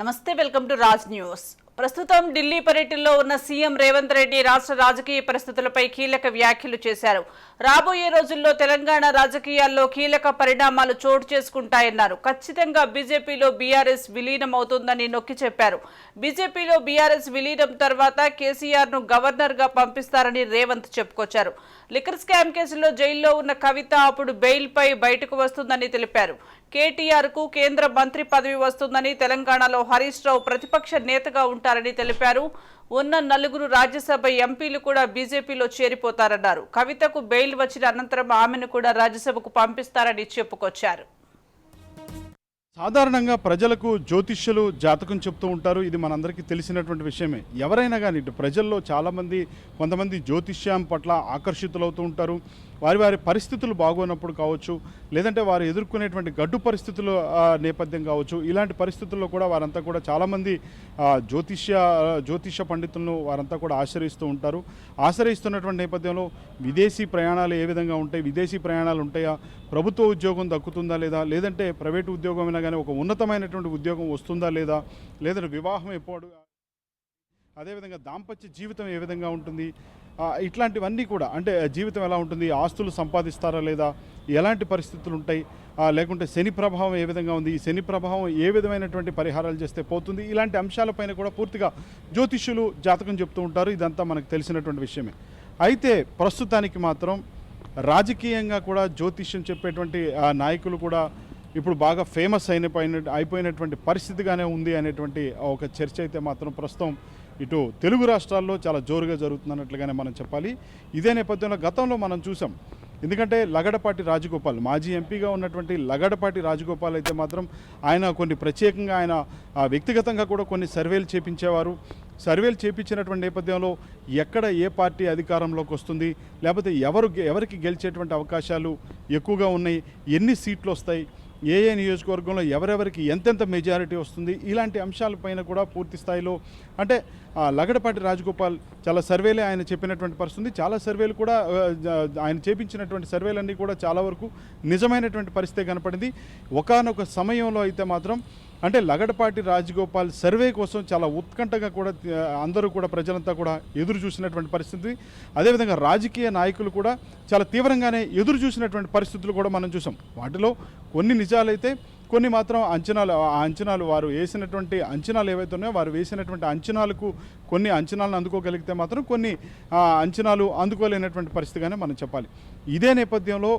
నమస్తే welcome to Raj news. ప్రస్తుతం ఢిల్లీ పర్యటనలో ఉన్న సీఎం రేవంత్ రెడ్డి రాష్ట్ర రాజకీయ పరిస్థితులపై కీలక వ్యాఖ్యలు చేశారు. రాబోయే రోజుల్లో తెలంగాణ రాజకీయాల్లో కీలక పరిణామాలు చోటు చేసుకుంటాయన్నారు. ఖచ్చితంగా బీజేపీలో బీఆర్ఎస్ విలీనం అవుతుందని నొక్కి చెప్పారు. బీజేపీలో బీఆర్ఎస్ విలీనం తర్వాత కేసీఆర్ను గవర్నర్గా పంపిస్తారని రేవంత్ చెప్పుకొచ్చారు. లిక్కర్ స్కామ్ కేసులో జైల్లో ఉన్న కవిత అప్పుడు బెయిల్పై బయటకు వస్తుందని తెలిపారు. కేటీఆర్కు కేంద్ర మంత్రి పదవి వస్తుందని తెలంగాణలో హరీష్ రావు ప్రతిపక్ష నేతగా ఉంటారని తెలిపారు. ఉన్న నలుగురు రాజ్యసభ ఎంపీలు కూడా బీజేపీలో చేరిపోతారన్నారు. కవితకు బెయిల్ వచ్చిన అనంతరం ఆమెను కూడా రాజ్యసభకు పంపిస్తారని చెప్పుకొచ్చారు. సాధారణంగా ప్రజలకు జ్యోతిష్యులు జాతకం చెప్తూ ఉంటారు. ఇది మనందరికీ తెలిసినటువంటి విషయమే. ఎవరైనా కానీ ఇటు ప్రజల్లో చాలామంది కొంతమంది జ్యోతిష్యం పట్ల ఆకర్షితులవుతూ ఉంటారు. వారి వారి పరిస్థితులు బాగోనప్పుడు కావచ్చు లేదంటే వారు ఎదుర్కొనేటువంటి గడ్డు పరిస్థితుల నేపథ్యం కావచ్చు ఇలాంటి పరిస్థితుల్లో కూడా వారంతా కూడా చాలామంది జ్యోతిష్య జ్యోతిష్య పండితులను వారంతా కూడా ఆశ్రయిస్తూ ఉంటారు. ఆశ్రయిస్తున్నటువంటి నేపథ్యంలో విదేశీ ప్రయాణాలు ఏ విధంగా ఉంటాయి విదేశీ ప్రయాణాలు ఉంటాయా ప్రభుత్వ ఉద్యోగం దక్కుతుందా లేదా లేదంటే ప్రైవేటు ఉద్యోగం అయినా కానీ ఒక ఉన్నతమైనటువంటి ఉద్యోగం వస్తుందా లేదా లేదంటే వివాహం ఎప్పుడు అదేవిధంగా దాంపత్య జీవితం ఏ విధంగా ఉంటుంది? ఇట్లాంటివన్నీ కూడా అంటే జీవితం ఎలా ఉంటుంది? ఆస్తులు సంపాదిస్తారా లేదా? ఎలాంటి పరిస్థితులు ఉంటాయి? లేకుంటే శని ప్రభావం ఏ విధంగా ఉంది? ఈ శని ప్రభావం ఏ విధమైనటువంటి పరిహారాలు చేస్తే పోతుంది? ఇలాంటి అంశాలపైన కూడా పూర్తిగా జ్యోతిష్యులు జాతకం చెప్తూ ఉంటారు. ఇదంతా మనకు తెలిసినటువంటి విషయమే. అయితే ప్రస్తుతానికి మాత్రం రాజకీయంగా కూడా జ్యోతిష్యం చెప్పేటువంటి నాయకులు కూడా ఇప్పుడు బాగా ఫేమస్ అయిన అయిపోయినటువంటి పరిస్థితిగానే ఉంది అనేటువంటి ఒక చర్చ అయితే మాత్రం ప్రస్తుతం ఇటు తెలుగు రాష్ట్రాల్లో చాలా జోరుగా జరుగుతున్నట్లుగానే మనం చెప్పాలి. ఇదే నేపథ్యంలో గతంలో మనం చూసాం. ఎందుకంటే లగడపాటి రాజగోపాల్ మాజీ ఎంపీగా ఉన్నటువంటి లగడపాటి రాజగోపాల్ అయితే మాత్రం ఆయన కొన్ని ప్రత్యేకంగా ఆయన వ్యక్తిగతంగా కూడా కొన్ని సర్వేలు చేపించేవారు. సర్వేలు చేపించినటువంటి నేపథ్యంలో ఎక్కడ ఏ పార్టీ అధికారంలోకి వస్తుంది? లేకపోతే ఎవరు ఎవరికి గెలిచేటువంటి అవకాశాలు ఎక్కువగా ఉన్నాయి? ఎన్ని సీట్లు వస్తాయి? ఏ ఏ నియోజకవర్గంలో ఎవరెవరికి ఎంతెంత మెజారిటీ వస్తుంది? ఇలాంటి అంశాలపైన కూడా పూర్తి స్థాయిలో అంటే లగడపాటి రాజగోపాల్ చాలా సర్వేలే ఆయన చెప్పినటువంటి పరిస్థితి చాలా సర్వేలు కూడా ఆయన చేపించినటువంటి సర్వేలన్నీ కూడా చాలా వరకు నిజమైనటువంటి పరిస్థితి కనపడింది. ఒకానొక సమయంలో అయితే మాత్రం అంటే లగడపాటి రాజగోపాల్ సర్వే కోసం చాలా ఉత్కంఠగా కూడా అందరూ కూడా ప్రజలంతా కూడా ఎదురు చూసినటువంటి పరిస్థితి. అదేవిధంగా రాజకీయ నాయకులు కూడా చాలా తీవ్రంగానే ఎదురు చూసినటువంటి పరిస్థితులు కూడా మనం చూసాం. వాటిలో కొన్ని నిజాలైతే కొన్ని మాత్రం అంచనాలు ఆ అంచనాలు వారు వేసినటువంటి అంచనాలు ఏవైతే ఉన్నాయో వారు వేసినటువంటి అంచనాలకు కొన్ని అంచనాలను అందుకోగలిగితే మాత్రం కొన్ని అంచనాలు అందుకోలేనటువంటి పరిస్థితిగానే మనం చెప్పాలి. ఇదే నేపథ్యంలో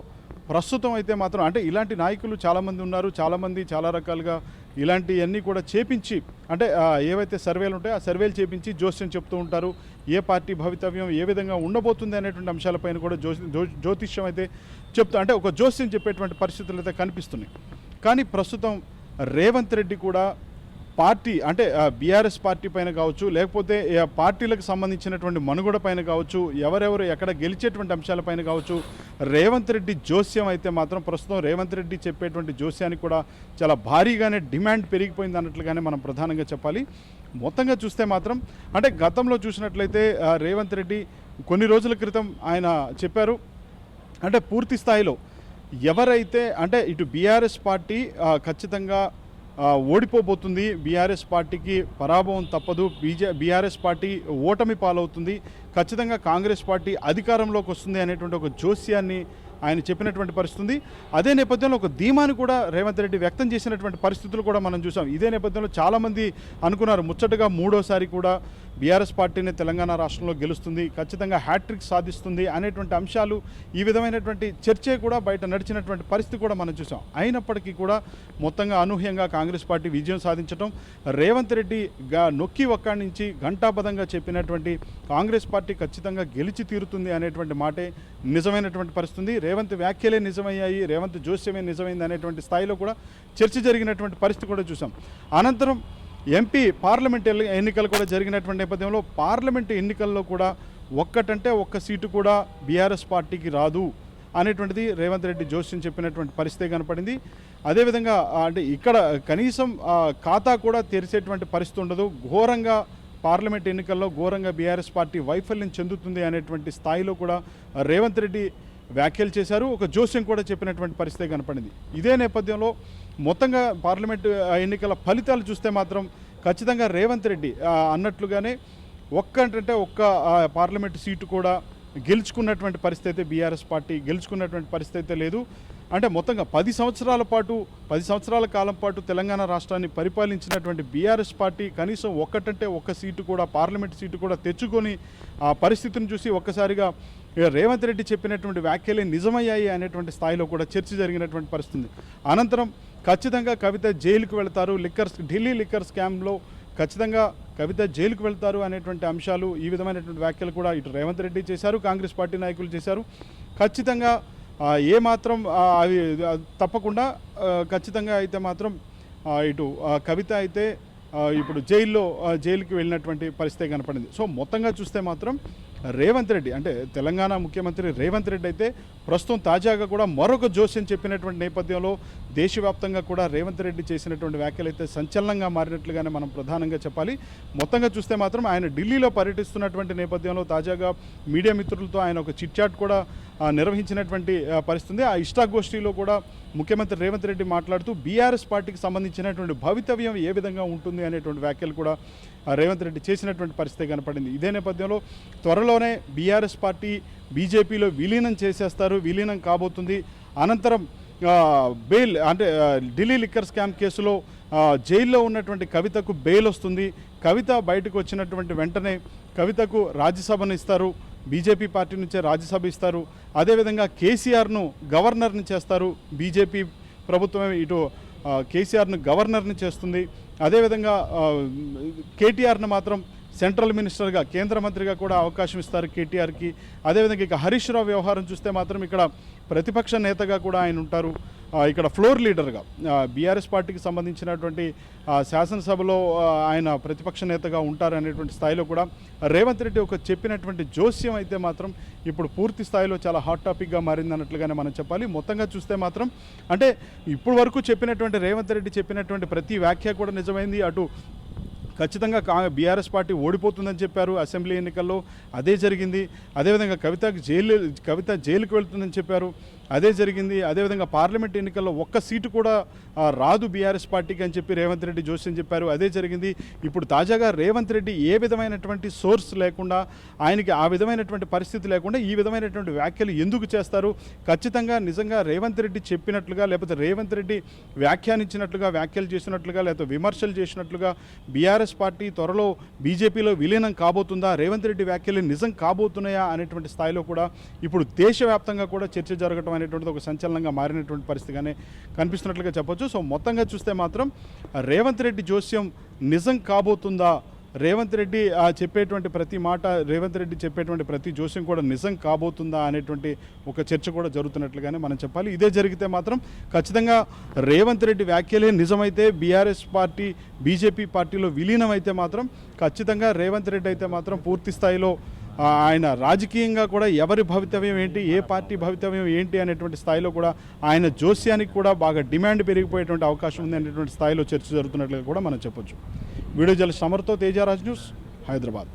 ప్రస్తుతం అయితే మాత్రం అంటే ఇలాంటి నాయకులు చాలామంది ఉన్నారు. చాలామంది చాలా రకాలుగా ఇలాంటివన్నీ కూడా చేపించి అంటే ఏవైతే సర్వేలు ఉంటాయో ఆ సర్వేలు చేపించి జోస్యం చెప్తూ ఉంటారు. ఏ పార్టీ భవితవ్యం ఏ విధంగా ఉండబోతుంది అనేటువంటి అంశాలపైన కూడా జ్యోతి జ్యోతిష్యం అయితే చెప్తా అంటే ఒక జోస్యం చెప్పేటువంటి పరిస్థితులు అయితే కనిపిస్తున్నాయి. కానీ ప్రస్తుతం రేవంత్ రెడ్డి కూడా పార్టీ అంటే బీఆర్ఎస్ పార్టీ పైన కావచ్చు లేకపోతే పార్టీలకు సంబంధించినటువంటి మనుగడ పైన కావచ్చు ఎవరెవరు ఎక్కడ గెలిచేటువంటి అంశాలపైన కావచ్చు రేవంత్ రెడ్డి జోస్యం అయితే మాత్రం ప్రస్తుతం రేవంత్ రెడ్డి చెప్పేటువంటి జోస్యానికి కూడా చాలా భారీగానే డిమాండ్ పెరిగిపోయింది అన్నట్లుగానే మనం ప్రధానంగా చెప్పాలి. మొత్తంగా చూస్తే మాత్రం అంటే గతంలో చూసినట్లయితే రేవంత్ రెడ్డి కొన్ని రోజుల క్రితం ఆయన చెప్పారు అంటే పూర్తి స్థాయిలో ఎవరైతే అంటే ఇటు బీఆర్ఎస్ పార్టీ ఖచ్చితంగా ఓడిపోబోతుంది. బీఆర్ఎస్ పార్టీకి పరాభవం తప్పదు. బీజే బీఆర్ఎస్ పార్టీ ఓటమి పాలవుతుంది. ఖచ్చితంగా కాంగ్రెస్ పార్టీ అధికారంలోకి వస్తుంది అనేటువంటి ఒక జోస్యాన్ని ఆయన చెప్పినటువంటి పరిస్థితి ఉంది. అదే నేపథ్యంలో ఒక ధీమాని కూడా రేవంత్ రెడ్డి వ్యక్తం చేసినటువంటి పరిస్థితులు కూడా మనం చూసాం. ఇదే నేపథ్యంలో చాలామంది అనుకున్నారు ముచ్చటగా మూడోసారి కూడా బీఆర్ఎస్ పార్టీని తెలంగాణ రాష్ట్రంలో గెలుస్తుంది ఖచ్చితంగా హ్యాట్రిక్ సాధిస్తుంది అనేటువంటి అంశాలు ఈ విధమైనటువంటి చర్చే కూడా బయట నడిచినటువంటి పరిస్థితి కూడా మనం చూసాం. అయినప్పటికీ కూడా మొత్తంగా అనూహ్యంగా కాంగ్రెస్ పార్టీ విజయం సాధించడం రేవంత్ రెడ్డి గా నొక్కి ఒక్కడి నుంచి ఘంటాపదంగా చెప్పినటువంటి కాంగ్రెస్ పార్టీ ఖచ్చితంగా గెలిచి తీరుతుంది అనేటువంటి మాటే నిజమైనటువంటి పరిస్థితి రేవంత్ వ్యాఖ్యలే నిజమయ్యాయి రేవంత్ జోస్యమే నిజమైంది అనేటువంటి స్థాయిలో కూడా చర్చ జరిగినటువంటి పరిస్థితి కూడా చూసాం. అనంతరం ఎంపీ పార్లమెంట్ ఎన్నికలు కూడా జరిగినటువంటి నేపథ్యంలో పార్లమెంట్ ఎన్నికల్లో కూడా ఒక్కటంటే ఒక్క సీటు కూడా బీఆర్ఎస్ పార్టీకి రాదు అనేటువంటిది రేవంత్ రెడ్డి జోస్యం చెప్పినటువంటి పరిస్థితి కనపడింది. అదేవిధంగా అంటే ఇక్కడ కనీసం ఖాతా కూడా తెరిచేటువంటి పరిస్థితి ఉండదు. ఘోరంగా పార్లమెంట్ ఎన్నికల్లో ఘోరంగా బీఆర్ఎస్ పార్టీ వైఫల్యం చెందుతుంది అనేటువంటి స్థాయిలో కూడా రేవంత్ రెడ్డి వ్యాఖ్యలు చేశారు. ఒక జోస్యం కూడా చెప్పినటువంటి పరిస్థితి కనపడింది. ఇదే నేపథ్యంలో మొత్తంగా పార్లమెంటు ఎన్నికల ఫలితాలు చూస్తే మాత్రం ఖచ్చితంగా రేవంత్ రెడ్డి అన్నట్లుగానే ఒక్క అంటే ఒక్క పార్లమెంటు సీటు కూడా గెలుచుకున్నటువంటి పరిస్థితి అయితే బీఆర్ఎస్ పార్టీ గెలుచుకున్నటువంటి పరిస్థితి అయితే లేదు. అంటే మొత్తంగా పది సంవత్సరాల పాటు పది సంవత్సరాల కాలం పాటు తెలంగాణ రాష్ట్రాన్ని పరిపాలించినటువంటి బీఆర్ఎస్ పార్టీ కనీసం ఒక్కటంటే ఒక్క సీటు కూడా పార్లమెంట్ సీటు కూడా తెచ్చుకొని ఆ పరిస్థితిని చూసి ఒక్కసారిగా ఇక రేవంత్ రెడ్డి చెప్పినటువంటి వ్యాఖ్యలే నిజమయ్యాయి అనేటువంటి స్థాయిలో కూడా చర్చ జరిగినటువంటి పరిస్థితి అనంతరం ఖచ్చితంగా కవిత జైలుకు వెళతారు. లిక్కర్స్ ఢిల్లీ లిక్కర్ స్కామ్లో ఖచ్చితంగా కవిత జైలుకు వెళ్తారు అనేటువంటి అంశాలు ఈ విధమైనటువంటి వ్యాఖ్యలు కూడా ఇటు రేవంత్ రెడ్డి చేశారు కాంగ్రెస్ పార్టీ నాయకులు చేశారు. ఖచ్చితంగా ఏ మాత్రం అవి తప్పకుండా ఖచ్చితంగా అయితే మాత్రం ఇటు కవిత అయితే ఇప్పుడు జైల్లో జైలుకి వెళ్ళినటువంటి పరిస్థితి కనపడింది. సో మొత్తంగా చూస్తే మాత్రం రేవంత్ రెడ్డి అంటే తెలంగాణ ముఖ్యమంత్రి రేవంత్ రెడ్డి అయితే ప్రస్తుతం తాజాగా కూడా మరొక జోస్యం చెప్పినటువంటి నేపథ్యంలో దేశవ్యాప్తంగా కూడా రేవంత్ రెడ్డి చేసినటువంటి వ్యాఖ్యలు అయితే సంచలనంగా మారినట్లుగానే మనం ప్రధానంగా చెప్పాలి. మొత్తంగా చూస్తే మాత్రం ఆయన ఢిల్లీలో పర్యటిస్తున్నటువంటి నేపథ్యంలో తాజాగా మీడియా మిత్రులతో ఆయన ఒక చిట్ చాట్ కూడా నిర్వహించినటువంటి పరిస్థితి ఆ ఇష్టాగోష్ఠిలో కూడా ముఖ్యమంత్రి రేవంత్ రెడ్డి మాట్లాడుతూ బీఆర్ఎస్ పార్టీకి సంబంధించినటువంటి భవితవ్యం ఏ విధంగా ఉంటుంది అనేటువంటి వ్యాఖ్యలు కూడా రేవంత్ రెడ్డి చేసినటువంటి పరిస్థితి కనపడింది. ఇదే నేపథ్యంలో త్వరలో త్వరలోనే బీఆర్ఎస్ పార్టీ బీజేపీలో విలీనం చేసేస్తారు విలీనం కాబోతుంది. అనంతరం బెయిల్ అంటే ఢిల్లీ లిక్కర్ స్కామ్ కేసులో జైల్లో ఉన్నటువంటి కవితకు బెయిల్ వస్తుంది. కవిత బయటకు వచ్చినటువంటి వెంటనే కవితకు రాజ్యసభను ఇస్తారు. బీజేపీ పార్టీ నుంచే రాజ్యసభ ఇస్తారు. అదేవిధంగా కేసీఆర్ను గవర్నర్ని చేస్తారు. బీజేపీ ప్రభుత్వమే ఇటు కేసీఆర్ను గవర్నర్ని చేస్తుంది. అదేవిధంగా కేటీఆర్ను మాత్రం సెంట్రల్ మినిస్టర్గా కేంద్ర మంత్రిగా కూడా అవకాశం ఇస్తారు కేటీఆర్కి. అదేవిధంగా ఇక హరీష్ రావు వ్యవహారం చూస్తే మాత్రం ఇక్కడ ప్రతిపక్ష నేతగా కూడా ఆయన ఉంటారు. ఇక్కడ ఫ్లోర్ లీడర్గా బీఆర్ఎస్ పార్టీకి సంబంధించినటువంటి శాసనసభలో ఆయన ప్రతిపక్ష నేతగా ఉంటారు అనేటువంటి స్థాయిలో కూడా రేవంత్ రెడ్డి ఒక చెప్పినటువంటి జోస్యం అయితే మాత్రం ఇప్పుడు పూర్తి స్థాయిలో చాలా హాట్ టాపిక్గా మారింది అన్నట్లుగానే మనం చెప్పాలి. మొత్తంగా చూస్తే మాత్రం అంటే ఇప్పుడు వరకు చెప్పినటువంటి రేవంత్ రెడ్డి చెప్పినటువంటి ప్రతి వ్యాఖ్య కూడా నిజమైంది. అటు ఖచ్చితంగా కా బీఆర్ఎస్ పార్టీ ఓడిపోతుందని చెప్పారు అసెంబ్లీ ఎన్నికల్లో. అదే జరిగింది. అదేవిధంగా కవితకు జైలు కవిత జైలుకు వెళ్తుందని చెప్పారు. అదే జరిగింది. అదేవిధంగా పార్లమెంట్ ఎన్నికల్లో ఒక్క సీటు కూడా రాదు బీఆర్ఎస్ పార్టీకి అని చెప్పి రేవంత్ రెడ్డి జోస్యం చెప్పారు. అదే జరిగింది. ఇప్పుడు తాజాగా రేవంత్ రెడ్డి ఏ విధమైనటువంటి సోర్స్ లేకుండా ఆయనకి ఆ విధమైనటువంటి పరిస్థితి లేకుండా ఈ విధమైనటువంటి వ్యాఖ్యలు ఎందుకు చేస్తారు? ఖచ్చితంగా నిజంగా రేవంత్ రెడ్డి చెప్పినట్లుగా లేకపోతే రేవంత్ రెడ్డి వ్యాఖ్యానించినట్లుగా వ్యాఖ్యలు చేసినట్లుగా లేకపోతే విమర్శలు చేసినట్లుగా బీఆర్ఎస్ పార్టీ త్వరలో బీజేపీలో విలీనం కాబోతుందా? రేవంత్ రెడ్డి వ్యాఖ్యలు నిజం కాబోతున్నాయా? అనేటువంటి స్థాయిలో కూడా ఇప్పుడు దేశవ్యాప్తంగా కూడా చర్చ జరగటం అనేటువంటిది ఒక సంచలనంగా మారినటువంటి పరిస్థితిగానే కనిపిస్తున్నట్లుగా చెప్పొచ్చు. సో మొత్తంగా చూస్తే మాత్రం రేవంత్ రెడ్డి జోస్యం నిజం కాబోతుందా? రేవంత్ రెడ్డి ఆ చెప్పేటువంటి ప్రతి మాట రేవంత్ రెడ్డి చెప్పేటువంటి ప్రతి జోస్యం కూడా నిజం కాబోతుందా అనేటువంటి ఒక చర్చ కూడా జరుగుతున్నట్లుగానే మనం చెప్పాలి. ఇదే జరిగితే మాత్రం ఖచ్చితంగా రేవంత్ రెడ్డి వ్యాఖ్యలే నిజమైతే బీఆర్ఎస్ పార్టీ బీజేపీ పార్టీలో విలీనం అయితే మాత్రం ఖచ్చితంగా రేవంత్ రెడ్డి అయితే మాత్రం పూర్తి స్థాయిలో ఆయన రాజకీయంగా కూడా ఎవరి భవితవ్యం ఏంటి ఏ పార్టీ భవితవ్యం ఏంటి అనేటువంటి స్థాయిలో కూడా ఆయన జోస్యానికి కూడా బాగా డిమాండ్ పెరిగిపోయేటువంటి అవకాశం ఉంది అనేటువంటి స్థాయిలో చర్చ జరుగుతున్నట్లుగా కూడా మనం చెప్పొచ్చు. వీడియో జల సమర్తో తేజారాజ్ న్యూస్ హైదరాబాద్.